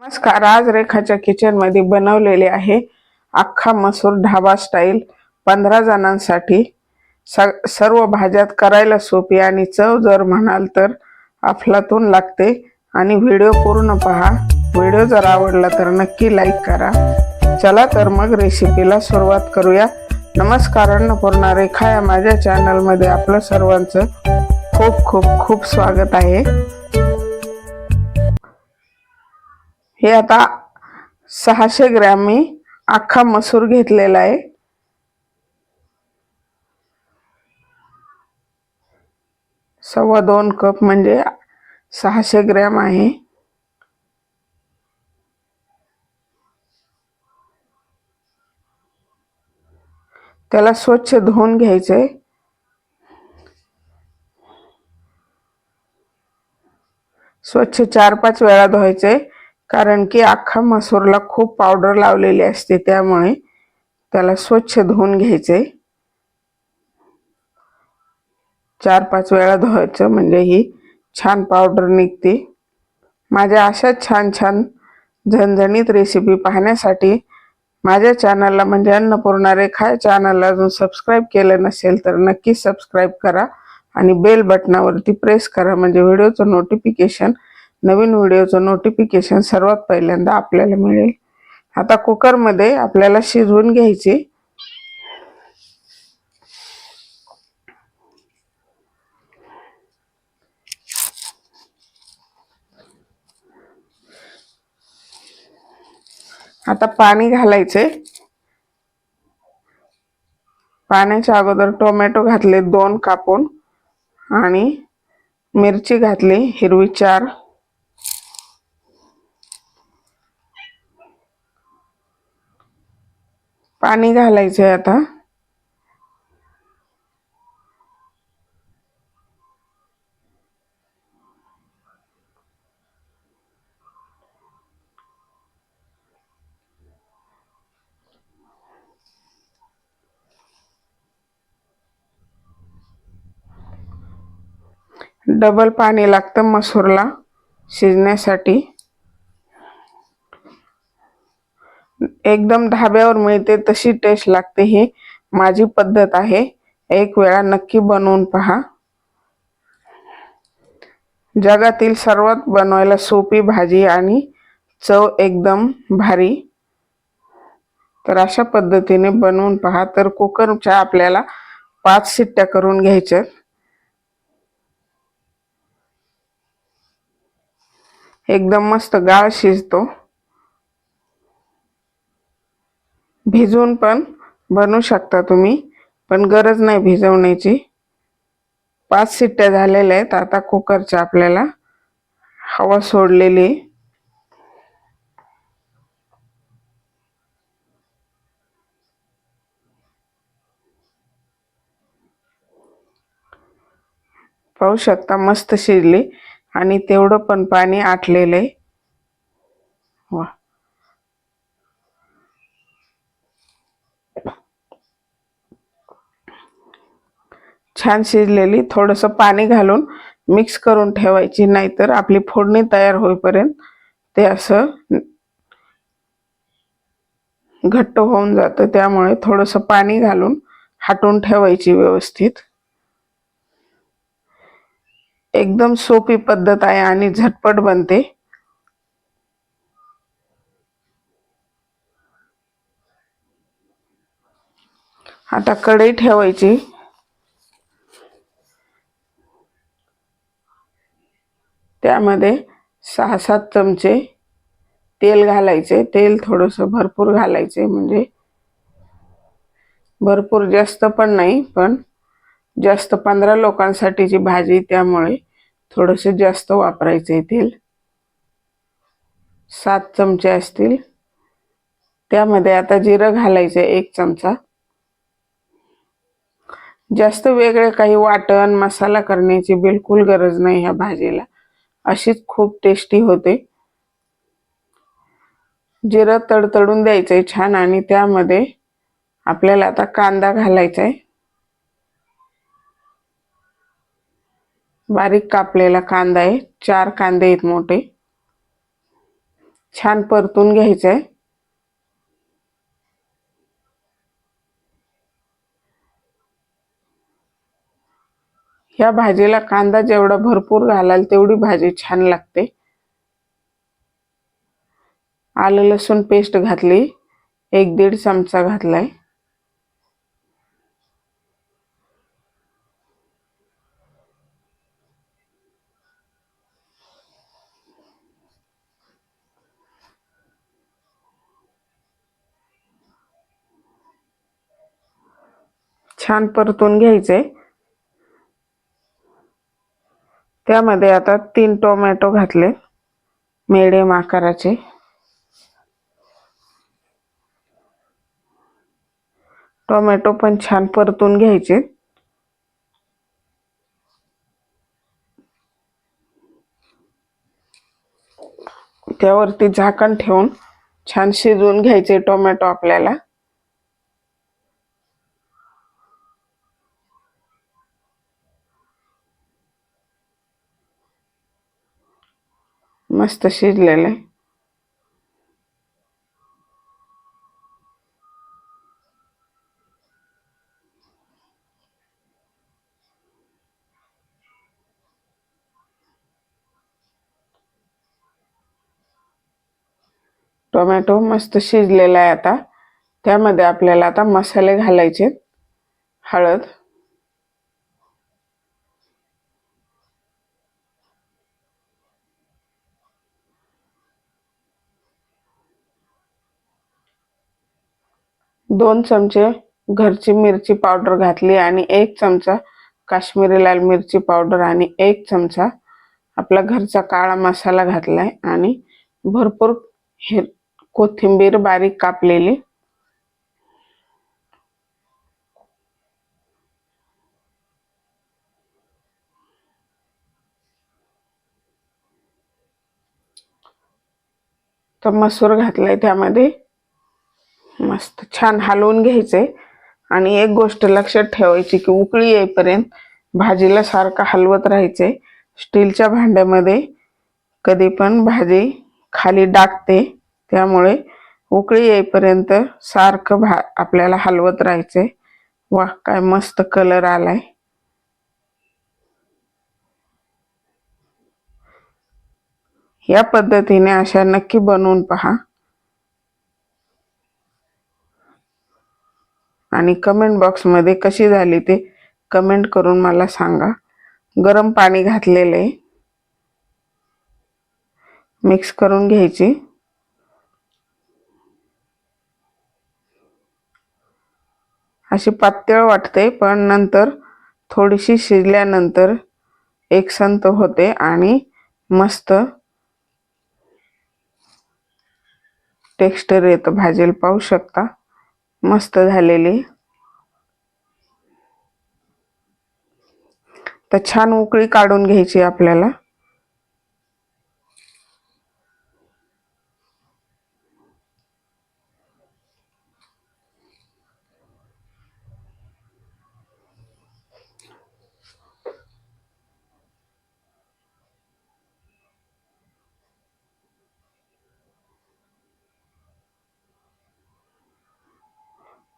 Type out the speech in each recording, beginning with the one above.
नमस्कार. आज रेखाच्या किचनमध्ये बनवलेले आहे अख्खा मसूर ढाबा स्टाईल पंधरा जणांसाठी स- सर्व भाज्यात करायला सोपी आणि चव जर म्हणाल तर अफलातून लागते. आणि व्हिडिओ पूर्ण पहा. व्हिडिओ जर आवडला तर नक्की लाईक करा. चला तर मग रेसिपीला सुरुवात करूया. नमस्कार अन्नपूर्णा रेखा या माझ्या चॅनलमध्ये आपलं सर्वांचं खूप खूप खूप स्वागत आहे. हे आता सहाशे ग्रॅम मी अख्खा मसूर घेतलेला आहे. सव्वा दोन कप म्हणजे सहाशे ग्रॅम आहे. त्याला स्वच्छ धुवून घ्यायचे. स्वच्छ चार पाच वेळा धुवायचे. कारण की अख्खा मसूरला खूप पावडर लावलेली असते त्यामुळे त्याला स्वच्छ धुवून घ्यायचे. चार पाच वेळा धुवायचं म्हणजे ही छान पावडर निघते. माझ्या अशाच छान छान झणझणीत रेसिपी पाहण्यासाठी माझ्या चॅनलला म्हणजे अन्नपूर्णा रेखा चॅनलला अजून सबस्क्राईब केलं नसेल तर नक्की सबस्क्राईब करा आणि बेल बटनावरती प्रेस करा म्हणजे व्हिडिओचं नोटिफिकेशन नवीन व्हिडिओचं नोटिफिकेशन सर्वात पहिल्यांदा आपल्याला मिळेल. आता कुकरमध्ये आपल्याला शिजवून घ्यायचे. आता पाणी घालायचे. पाण्याच्या अगोदर टोमॅटो घातले दोन कापून आणि मिरची घातली हिरवी चार. पाणी घालायचं आहे आता. डबल पाणी लागतं मसूरला शिजण्यासाठी. एकदम ढाब्यावर मिळते तशी टेस्ट लागते ही. माझी पद्धत आहे. एक वेळा नक्की बनवून पहा. जगातील सर्वात बनवायला सोपी भाजी आणि चव एकदम भारी. तर अशा पद्धतीने बनवून पहा. तर कुकरच्या आपल्याला पाच शिट्ट्या करून घ्यायच्यात. एकदम मस्त गाळ शिजतो. भिजवून पण बनवू शकता तुम्ही पण गरज नाही भिजवण्याची. पाच शिट्ट्या झालेल्या आहेत आता कुकरच्या आपल्याला. हवा सोडलेली आहे. पाहू शकता मस्त शिजली आणि तेवढं पण पाणी आटलेलं आहे. वा. छान शिजलेली थोडंसं पाणी घालून मिक्स करून ठेवायची नाहीतर आपली फोडणी तयार होईपर्यंत ते असं घट्ट होऊन जातं. त्यामुळे थोडंसं पाणी घालून हाटून ठेवायची व्यवस्थित. एकदम सोपी पद्धत आहे आणि झटपट बनते. आता कढई ठेवायची. त्यामध्ये सहा सात चमचे तेल घालायचे. तेल थोडंसं भरपूर घालायचे. म्हणजे भरपूर जास्त पण नाही पण जास्त पंधरा लोकांसाठीची भाजी त्यामुळे थोडंसं जास्त वापरायचे तेल. सात चमचे असतील. त्यामध्ये आता जिरं घालायचं एक चमचा. जास्त वेगळे काही वाटण मसाला करण्याची बिलकुल गरज नाही ह्या भाजीला. अशीच खूप टेस्टी होते. जिरं तडतडून द्यायचंय छान आणि त्यामध्ये आपल्याला आता कांदा घालायचा आहे बारीक कापलेला कांदा आहे. चार कांदे आहेत मोठे. छान परतून घ्यायचंय. या भाजीला कांदा जेवढा भरपूर घालाल तेवढी भाजी छान लागते. आलं लसूण पेस्ट घातली एक दीड चमचा घातलाय. छान परतून घ्यायचंय त्यामध्ये आता तीन टोमॅटो घातले मिडियम आकाराचे टोमॅटो पण छान परतून घ्यायचे. त्यावरती झाकण ठेवून छान शिजवून घ्यायचे टोमॅटो आपल्याला. मस्त शिजलेलं. आहे टोमॅटो मस्त शिजलेला आहे आता. त्यामध्ये आपल्याला आता मसाले घालायचे हळद. दोन चमचे घरची मिरची पावडर घातली आणि एक चमचा काश्मीरी लाल मिरची पावडर आणि एक चमचा आपला घरचा काळा मसाला घातलाय आणि भरपूर हे कोथिंबीर बारीक कापलेली. तर मसूर घातलाय त्यामध्ये. मस्त छान हलवून घ्यायचे आणि एक गोष्ट लक्षात ठेवायची की उकळी येईपर्यंत भाजीला सारखं हलवत राहायचे स्टीलच्या भांड्यामध्ये कधी पण भाजी खाली डाकते त्यामुळे उकळी येईपर्यंत सारखं भा आपल्याला हलवत राहायचे वा काय मस्त कलर आलाय. या पद्धतीने अशा नक्की बनवून पहा. आणि कमेंट बॉक्समध्ये कशी झाली ते कमेंट करून मला सांगा. गरम पाणी घातलेलं आहे. मिक्स करून घ्यायची. अशी पातळ वाटते पण नंतर थोडीशी शिजल्यानंतर एक संत होते आणि मस्त टेक्स्टर येतं. भाजेल पाहू शकता. मस्त झालेली. तर छान उकळी काढून घ्यायची आपल्याला.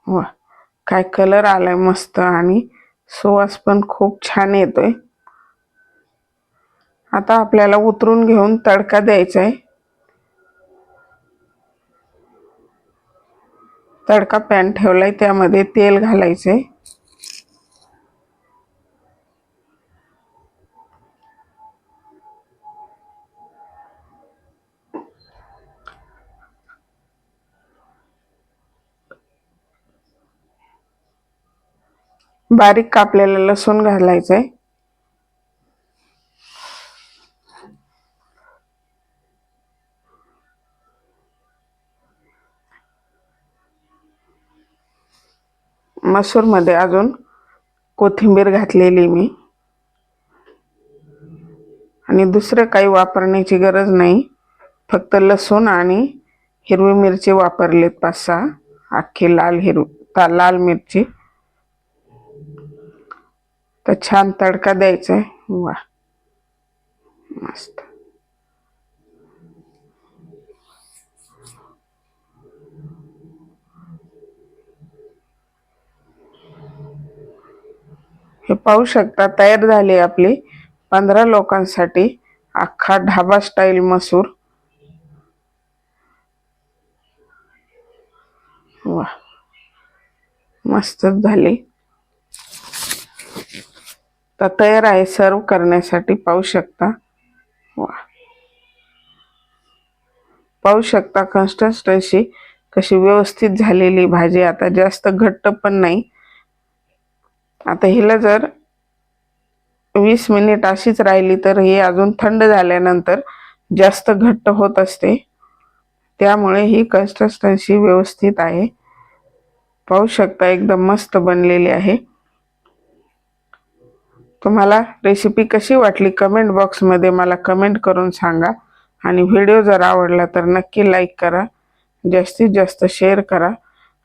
वा काय कलर आलाय मस्त आणि सुवास पण खूप छान येतोय. आता आपल्याला उतरून घेऊन तडका द्यायचा आहे तडका पॅन ठेवलाय त्यामध्ये तेल घालायचे बारीक कापलेलं लसूण घालायचंय. मसूरमध्ये अजून कोथिंबीर घातलेली मी. आणि दुसरं काही वापरण्याची गरज नाही. फक्त लसूण आणि हिरवी मिरची वापरलेत पाच सहा. अख्खी लाल हिरव लाल मिरची. तर छान तडका द्यायचा आहे वा. मस्त. हे पाहू शकता तयार झाली आपली पंधरा लोकांसाठी अख्खा ढाबा स्टाईल मसूर. वा. मस्तच झाली. तर तयार आहे. सर्व करण्यासाठी पाहू शकता. वा. पाहू शकता कन्सिस्टन्सी कशी व्यवस्थित झालेली भाजी. आता जास्त घट्ट पण नाही. आता हिला जर वीस मिनिट अशीच राहिली तर ही अजून थंड झाल्यानंतर जास्त घट्ट होत असते. त्यामुळे ही कन्सिस्टन्सी व्यवस्थित आहे. पाहू शकता एकदम मस्त बनलेली आहे. तुम्हाला रेसिपी कशी वाटली कमेंट बॉक्समध्ये मला कमेंट करून सांगा. आणि व्हिडिओ जर आवडला तर नक्की लाईक करा. जास्तीत जास्त शेअर करा.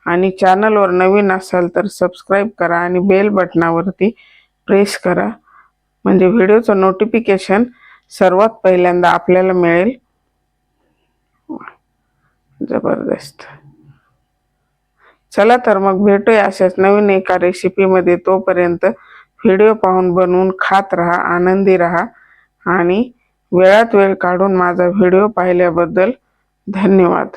आणि चॅनलवर नवीन असाल तर सबस्क्राईब करा आणि बेल बटनावरती प्रेस करा. म्हणजे व्हिडिओचं नोटिफिकेशन सर्वात पहिल्यांदा आपल्याला मिळेल. जबरदस्त. चला तर मग भेटूया अशाच नवीन एका रेसिपीमध्ये तोपर्यंत. व्हिडिओ पाहून बनवून खात राहा आनंदी राहा आणि वेळात वेळ काढून माझा व्हिडिओ पाहिल्याबद्दल धन्यवाद.